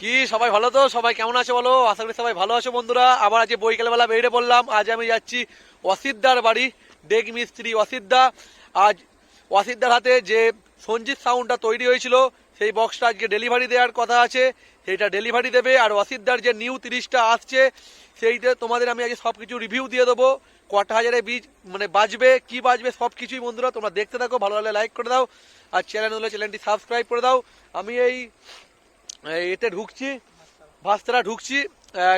কি, সবাই ভালো তো? সবাই কেমন আছে বলো? আশা করি সবাই ভালো আছো বন্ধুরা। আবার আজকে বৈকালবেলা বেরিয়ে পড়লাম। আজ আমি যাচ্ছি অসিদ্দার বাড়ি ডেক মিস্ত্রি অসিদ্দা আজ অসিদ্দার হাতে যে সঞ্জিত সাউন্ডটা তৈরি হয়েছিল, সেই বক্সটা আজকে ডেলিভারি দেওয়ার কথা আছে। সেইটা ডেলিভারি দেবে। আর অসিদ্দার যে নিউ তিরিশটা আসছে, সেইটা তোমাদের আমি আজকে সব কিছু রিভিউ দিয়ে দেবো। কটা হাজারে বীজ মানে বাজবে, কি বাজবে সব কিছুই বন্ধুরা তোমরা দেখতে থাকো। ভালো লাগলে লাইক করে দাও। আর চ্যানেল হলে চ্যানেলটি সাবস্ক্রাইব করে দাও। আমি এই এতে ঢুকছি, ভাস্তারা ঢুকছি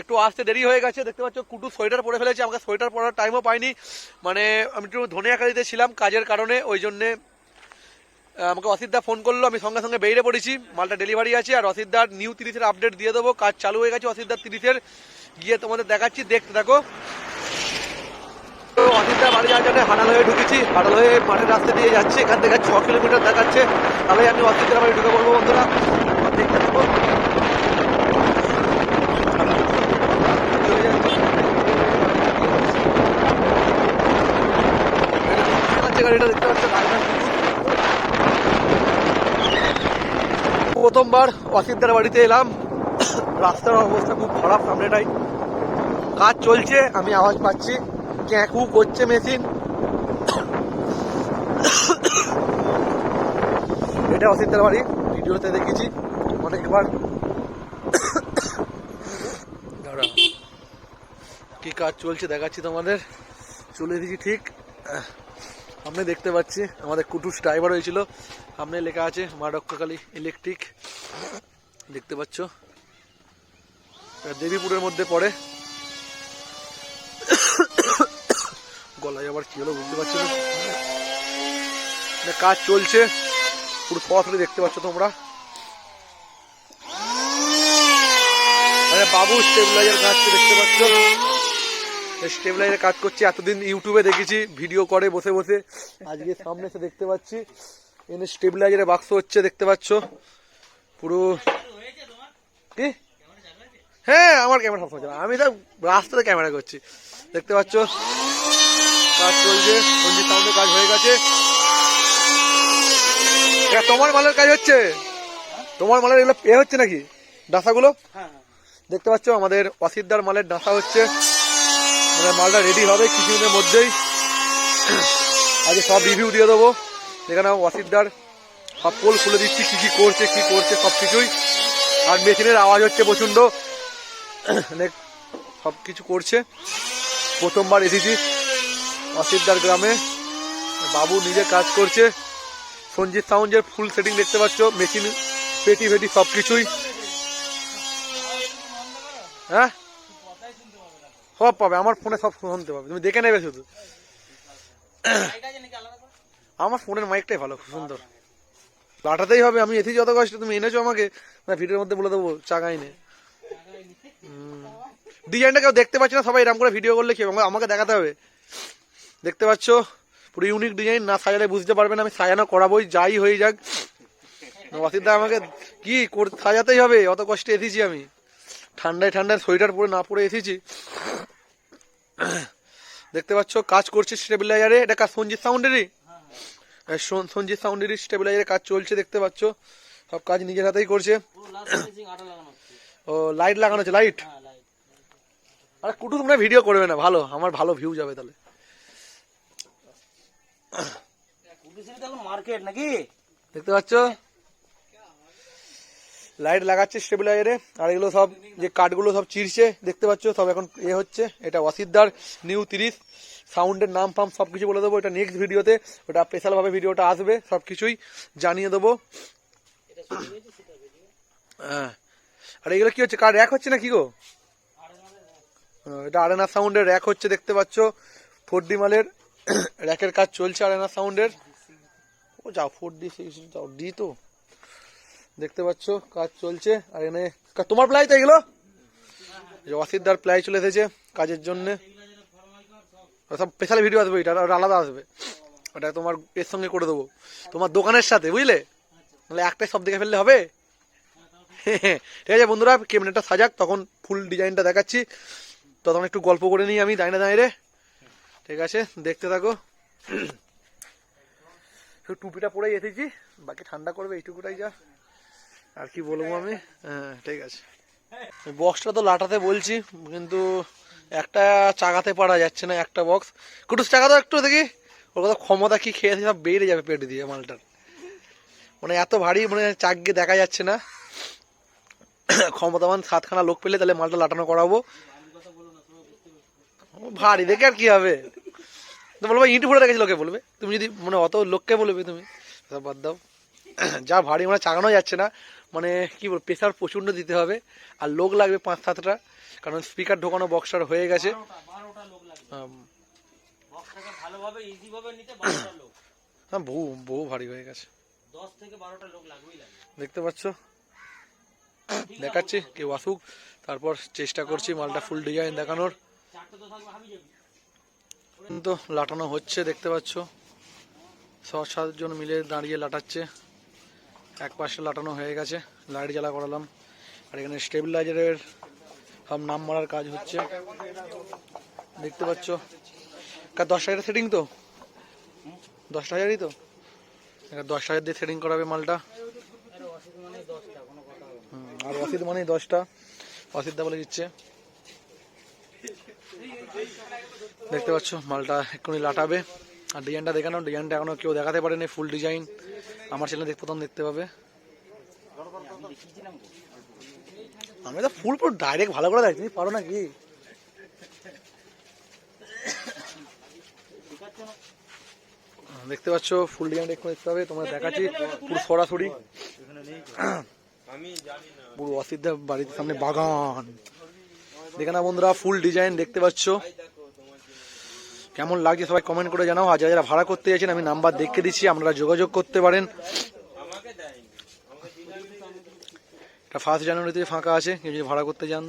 একটু আসতে দেরি হয়ে গেছে, দেখতে পাচ্ছ কুটু সোয়েটার পরে ফেলেছে, আমাকে সোয়েটার পরার টাইমও পাইনি। মানে আমি একটু ধনিয়াকারিতে ছিলাম কাজের কারণে, ওই জন্যে আমাকে অসিদ্ধা ফোন করল, আমি সঙ্গে সঙ্গে বেরিয়ে পড়েছি, মালটা ডেলিভারি আছে, আর অসিদ্ধার নিউ তিরিশের আপডেট দিয়ে দেবো, কাজ চালু হয়ে গেছে অসিদ্ধার তিরিশের, গিয়ে তোমাদের দেখাচ্ছি, দেখতে তো অসিদ্ধা বাড়ি যাওয়ার জন্য হাটাল হয়ে ঢুকেছি, হাটাল হয়ে মাঠের রাস্তা দিয়ে যাচ্ছে, এখান থেকে ছ কিলোমিটার দেখাচ্ছে তাহলে আমি অসিদ্ধার বাড়ি ঢুকে বলব বন্ধুরা। গাড়িটা দেখতে প্রথমবার অসিদ্ধার বাড়িতে এলাম। রাস্তার অবস্থা খুব খারাপ সামনেটাই। কাজ চলছে, আমি আওয়াজ পাচ্ছি। ক্যাঁকু করছে মেশিন। এটা অসিদ্ধার বাড়ি, ভিডিওতে দেখেছি। অনেকবার। দাঁড়া কি কাজ চলছে দেখাচ্ছি তোমাদের? চলে এসেছি ঠিক সামনে দেখতে পাচ্ছি, আমাদের কুটুস ড্রাইভার হয়েছিল। সামনে লেখা আছে মা ডক্টরকালী ইলেকট্রিক দেখতে পাচ্ছ? দেবীপুরের মধ্যে পড়ে। গলায় আবার কি হলো বুঝতে পারছি না। কাজ চলছে, পুরো সরাসরি দেখতে পাচ্ছ তোমরা। বাবু স্টেবিলাইজার কাজ দেখতে পাচ্ছ? স্টেবিলাইজার কাজ করছে, এতদিন ইউটিউবে দেখেছি, ভিডিও করে বসে বসে। আজকে সামনে এসে দেখতে পাচ্ছি এখানে স্টেবিলাইজারের বাক্স হচ্ছে, দেখতে পাচ্ছ? পুরো কি? হ্যাঁ আমার ক্যামেরা সবসময় চলে। আমি তো রাস্তাতে ক্যামেরা করছি। দেখতে পাচ্ছ? কাজ চলছে সঞ্জিত সাউন্ডের কাজ হয়ে গেছে। তোমার মালের কাজ হচ্ছে? তোমার মালের এগুলো এ হচ্ছে নাকি? ডাসাগুলো? দেখতে পাচ্ছ, আমাদের অসিদ্দার মালের ডাসা হচ্ছে। মালটা রেডি হবে কিছুদিনের মধ্যেই। আজকে সব রিভিউ দিয়ে দেবো। এখানে ওয়াসিদ্দার সব পোল খুলে দিচ্ছি, কি কি করছে কি করছে, সব কিছুই। আর মেশিনের আওয়াজ হচ্ছে প্রচণ্ড। সব কিছু করছে। প্রথমবার এসেছি অসিদ্দার গ্রামে। বাবু নিজে কাজ করছে। সঞ্জিত সাউন্ডের ফুল সেটিং দেখতে পাচ্ছ। মেশিন পেটি ফেটি সব কিছুই। হ্যাঁ? সব পাবে, আমার ফোনে সব শুনতে পাবে তুমি দেখে নেবে শুধু। আমার ফোনের মাইকটাই ভালো, খুব সুন্দর। লাটাতেই হবে, আমি এসেছি যত কষ্ট, তুমি এনেছো আমাকে। না, ভিডিওর মধ্যে বলে দেবো, চাগাই নে। ডিজাইনটা কেউ দেখতে পাচ্ছে না, সবাই এরকম করে ভিডিও করলে কি আমাকে- দেখাতে হবে। দেখতে পাচ্ছ? পুরো ইউনিক ডিজাইন না সাজালে বুঝতে পারবে না, আমি সাজানো করাবোই, যাই হয়ে যাক। অসিদ্ধা আমাকে কি সাজাতেই হবে, অত কষ্টে এসেছি আমি। ঠান্ডায় ঠান্ডায় সোয়েটার পরে না পরে এসেছি। দেখতে পাচ্ছ কাজ করছে স্টেবিলাইজারে। এটা কাজ সঞ্জিত সাউন্ডেরই। সঞ্জিত সাউন্ডেরই স্টেবিলাইজারে কাজ চলছে দেখতে পাচ্ছ। সব কাজ নিজের হাতেই করছে। ও লাইট লাগানো আছে লাইট? আরে কুটু তোমরা ভিডিও করবে না। ভালো আমার ভালো ভিউ যাবে তাহলে। মার্কেট নাকি? দেখতে পাচ্ছ? লাইট লাগাচ্ছে স্টেবিলাইজারে, আর এগুলো সব যে কাঠগুলো সব চিরছে, দেখতে পাচ্ছ, সব এখন এ হচ্ছে। এটা ওয়াসিদ্দার নিউ তিরিশ, সাউন্ডের নাম ফাম সব কিছু বলে দেবো। এটা নেক্সট ভিডিওতে, ওটা স্পেশাল ভাবে ভিডিওটা আসবে সব কিছুই জানিয়ে দেবো। হ্যাঁ। আর এগুলো কি হচ্ছে, কার র্যাক হচ্ছে না কি গো? এটা আরেনা সাউন্ডের র্যাক হচ্ছে, দেখতে পাচ্ছ। ফোর ডি মালের র্যাকের কাজ চলছে আরেনা সাউন্ডের। ও যাও ফোর ডি সিক্স ডি তো। দেখতে পাচ্ছ, কাজ চলছে। আর এখানে তোমার প্লাই তো এগুলো? যে অসিদ্দার প্লাই চলে এসেছে কাজের জন্য। সব স্পেশাল ভিডিও আসবে, এটা আলাদা আসবে। ওটা তোমার এর সঙ্গে করে দেবো। তোমার দোকানের সাথে, বুঝলে? তাহলে একটাই সব দেখে ফেললে হবে? ঠিক আছে বন্ধুরা, ক্যামেরাটা সাজাক, তখন ফুল ডিজাইনটা দেখাচ্ছি। তখন একটু গল্প করে নিই আমি, দাঁড়িয়ে দাঁড়িয়ে। ঠিক আছে, দেখতে থাকো। টুপিটা পরেই এসেছি, বাকি ঠান্ডা করবে, এইটুকুটাই যা। আর কি বলব আমি? হ্যাঁ ঠিক আছে। বক্সটা তো লাটাতে বলছি কিন্তু একটা চাগাতে পারা যাচ্ছে না একটা বক্স কুটুস চাকা তো একটু দেখি। ওর কথা ক্ষমতা কি খেয়েছে সব বেড়ে যাবে পেট দিয়ে মালটার। মানে এত ভারী মানে চাককে দেখা যাচ্ছে না। ক্ষমতাবান সাতখানা লোক পেলে তাহলে মালটা লাটানো করাবো। ভারী দেখে আর কি হবে। তো বলব ইঁটু ফুটে রেখেছি লোকে বলবে। তুমি যদি মানে অত লোককে বলবে তুমি সব বাদ দাও। যা ভারী মানে চাগানো যাচ্ছে না। মানে কি বল প্রেশার প্রচণ্ড দিতে হবে। আর লোক লাগবে পাঁচ সাতটা কারণ স্পিকার ঢোকানো বক্সার হয়ে গেছে। হ্যাঁ বহু বহু ভারী হয়ে গেছে। দেখতে পাচ্ছ? দেখাচ্ছি কেউ আসুক তারপর চেষ্টা করছি মালটা ফুল ডিজাইন দেখানোর। তো লাটানো হচ্ছে দেখতে পাচ্ছ? ছ সাতজন মিলে দাঁড়িয়ে লাটাচ্ছে। এক পাশে লাটানো হয়ে গেছে, লাইট জ্বালা করালাম। আর এখানে স্টেবিলাইজারের সব নাম মারার কাজ হচ্ছে। দেখতে পাচ্ছ? কার দশ হাজার সেটিং তো? দশ হাজারই তো? দশ হাজার দিয়ে সেটিং করাবে মালটা। আর অসিত মানে দশটা। অসিতদা বলে দিচ্ছে। দেখতে পাচ্ছ? মালটা এক্ষুনি লাটাবে। আর ডিজাইনটা দেখানো ডিজাইনটা এখনও কেউ দেখাতে পারেনি ফুল ডিজাইন আমার চ্যানেল দেখ, প্রথম দেখতে পাবে। আমি তো ফুল পুরো ডাইরেক্ট ভালো করে দেখছি তুমি পারো নাকি? দেখতে পাচ্ছ ফুল ডিজাইনটা একটু দেখতে হবে তোমরা দেখাচ্ছি, পুরো সরাসরি। পুরো অসিদ্ধা বাড়ির সামনে বাগান। দেখে না বন্ধুরা ফুল ডিজাইন দেখতে পাচ্ছ। কেমন লাগছে সবাই কমেন্ট করে জানাও। আর যারা ভাড়া করতে যাচ্ছেন, আমি নাম্বার দেখে দিচ্ছি, আপনারা যোগাযোগ করতে পারেন। এটা ফার্স্ট জানুয়ারিতে ফাঁকা আছে, কেউ যদি ভাড়া করতে যান,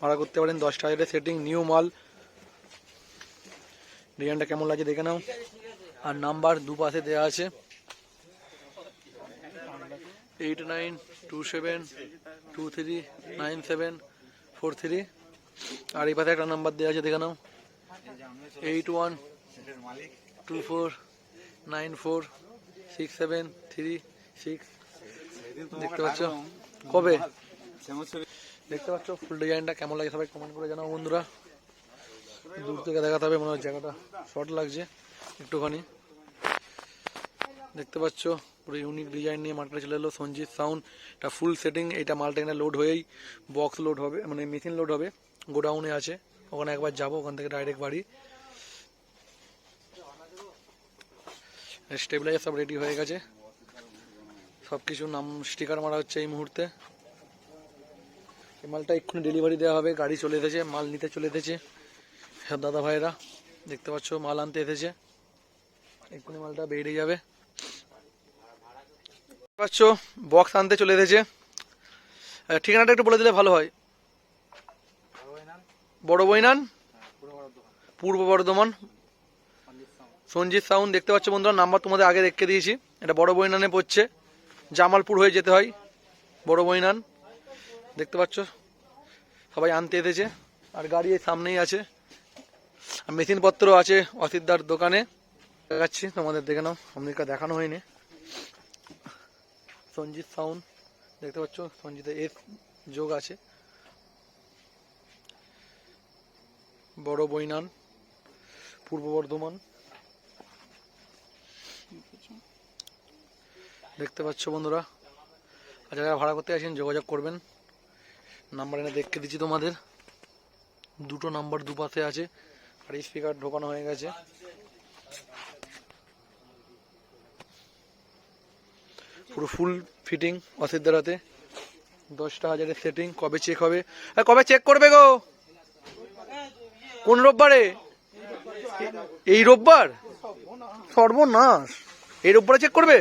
ভাড়া করতে পারেন দশটা হাজারের সেটিং নিউ মাল ডিজাইনটা কেমন লাগছে দেখে নাও। আর নাম্বার দুপাশে দেওয়া আছে। Eight nine two seven two three nine seven four three আর এই পাশে একটা নাম্বার দেওয়া আছে, দেখে নাও। Eight one two four nine four six seven three six. দেখতে পাচ্ছ? কবে? দেখতে পাচ্ছ? ফুল ডিজাইনটা কেমন লাগে সবাই কমেন্ট করে জানাও বন্ধুরা। দূর থেকে দেখাতে হবে, মনে হয় জায়গাটা শর্ট লাগছে একটুখানি। দেখতে পাচ্ছ? পুরো ইউনিক ডিজাইন নিয়ে মার্কেটে চলে এলো সঞ্জিত সাউন্ড এটা ফুল সেটিং এটা মালটা এখানে লোড হয়েই বক্স লোড হবে মানে মেশিন লোড হবে গোডাউনে আছে। ওখানে একবার যাব, ওখান থেকে ডাইরেক্ট বাড়ি। স্টেবিলাইজার সব রেডি হয়ে গেছে। সব কিছু নাম স্টিকার মারা হচ্ছে এই মুহূর্তে। এই মালটা এক্ষুনি ডেলিভারি দেওয়া হবে, গাড়ি চলে এসেছে, মাল নিতে চলে এসেছে। সব দাদা ভাইরা দেখতে পাচ্ছ, মাল আনতে এসেছে। এক্ষুনি মালটা বেরিয়ে যাবে। পাচ্ছ বক্স আনতে চলে এসেছে। ঠিকানাটা একটু বলে দিলে ভালো হয়। বড় বইনান পূর্ব বর্ধমান। সঞ্জিত সাউন্ড দেখতে পাচ্ছ বন্ধুরা, নাম্বার তোমাদের আগে রেখে দিয়েছি। এটা বড় বইনানে পড়ছে। জামালপুর হয়ে যেতে হয়। বড় বইনান দেখতে পাচ্ছ? সবাই আনতে এসেছে। আর গাড়ি সামনেই আছে। আর মেশিনপত্র আছে অসিদ্দার দোকানে। দেখাচ্ছি, তোমাদের দেখে নাও। অমনিকা দেখানো হয়নি। সঞ্জিত সাউন্ড, দেখতে পাচ্ছ? সঞ্জিত এর যোগ আছে। বড় বইনান পূর্ব বর্ধমান। দেখতে পাচ্ছ বন্ধুরা যারা ভাড়া করতে আসেন, যোগাযোগ করবেন। নাম্বার এনে দেখতে দিচ্ছি তোমাদের। দুটো নাম্বার দুপাশে আছে, আর স্পিকার ঢোকানো হয়ে গেছে। পুরো ফুল ফিটিং অসিদ্ধারাতে দশটা হাজারের সেটিং কবে চেক হবে? কবে চেক করবে গো? কোন রোববারে? এই রোববার? সর্বনাশ। এই রোববারে চেক করবে?